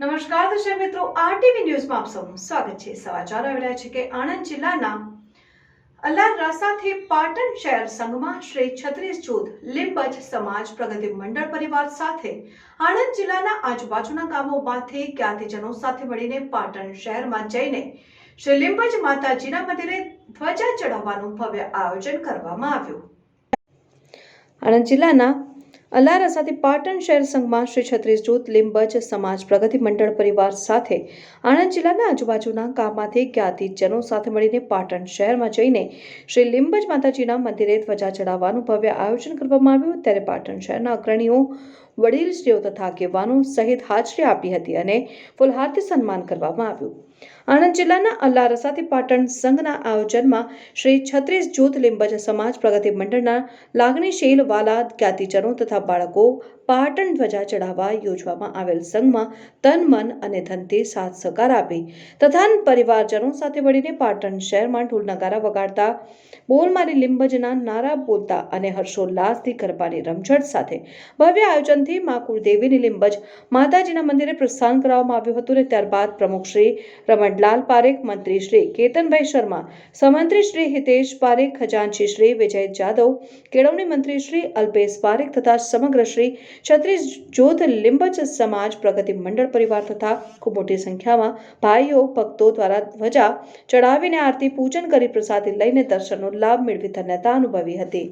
નમસ્કાર દર્શક મિત્રો, આરટીવી ન્યૂઝમાં આપ સૌનું સ્વાગત છે. સમાચાર આવી રહ્યા છે કે આણંદ જિલ્લાના અલ્લાર રાસાથી પાટણ શહેર સંઘમાં શ્રી છત્રીસ જૂથ લીંબજ સમાજ પ્રગતિ મંડળ પરિવાર સાથે આણંદ જિલ્લાના આજુબાજુના ગામોમાંથી જ્ઞાતિજનો સાથે મળીને પાટણ શહેરમાં જઈને શ્રી લીંબજ માતાજીના મંદિરે ધ્વજા ચઢાવવાનું ભવ્ય આયોજન કરવામાં આવ્યું. આણંદ જિલ્લાના અલારા સાથે પાટણ શહેર સંઘમાં શ્રી છત્રીસ જૂથ, લીંબજ સમાજ પ્રગતિ મંડળ પરિવાર સાથે આણંદ જિલ્લાના આજુબાજુના ગામમાંથી જ્ઞાતિજનો સાથે મળીને પાટણ શહેરમાં જઈને શ્રી લીંબજ માતાજીના મંદિરે ધ્વજા ચડાવવાનું ભવ્ય આયોજન કરવામાં આવ્યું. ત્યારે પાટણ શહેરના અગ્રણીઓ, વડીલશ્રીઓ તથા આગેવાનો સહિત હાજરી આપી હતી અને ફુલહારથી સન્માન કરવામાં આવ્યું. આણંદ જિલ્લાના અલ્લા રસાથી પાટણ સંઘના આયોજનમાં શ્રી છત્રીસ જૂથ લિંબજ સમાજ પ્રગતિ મંડળના લાગણીશીલ વાલા જ્ઞાતિજનો તથા બાળકો પાટણ ધ્વજા ચઢાવવા યોજવામાં આવેલ સંઘમાં તન, મન અને ધનથી સાથ સહકાર આપી તથા પરિવારજનો સાથે મળીને પાટણ શહેરમાં ઢોલ નગારા વગાડતા બોલ મારી લીંબજના નારા બોલતા અને હર્ષોલ્લાસથી ગરબાની રમઝટ સાથે ભવ્ય આયોજનથી મા કુળદેવીની લિંબજ માતાજીના મંદિરે પ્રસ્થાન કરવામાં આવ્યું હતું અને ત્યારબાદ પ્રમુખ શ્રી રમણલાલ પારેખ, મંત્રી શ્રી કેતનભાઈ શર્મા સમંત્રી શ્રી હિતેશ પારેખ, ખજાનચી શ્રી વિજય જાદવ, કેળવણી મંત્રી શ્રી અલ્પેશ પારેખ તથા સમગ્ર શ્રી છત્રીસ જૂથ લિંબચ સમાજ પ્રગતિ મંડળ પરિવાર તથા ખૂબ મોટી સંખ્યામાં ભાઈઓ, ભક્તો દ્વારા ધ્વજા ચડાવીને આરતી પૂજન કરી પ્રસાદી લઈને દર્શનનો લાભ મેળવી ધન્યતા અનુભવી હતી.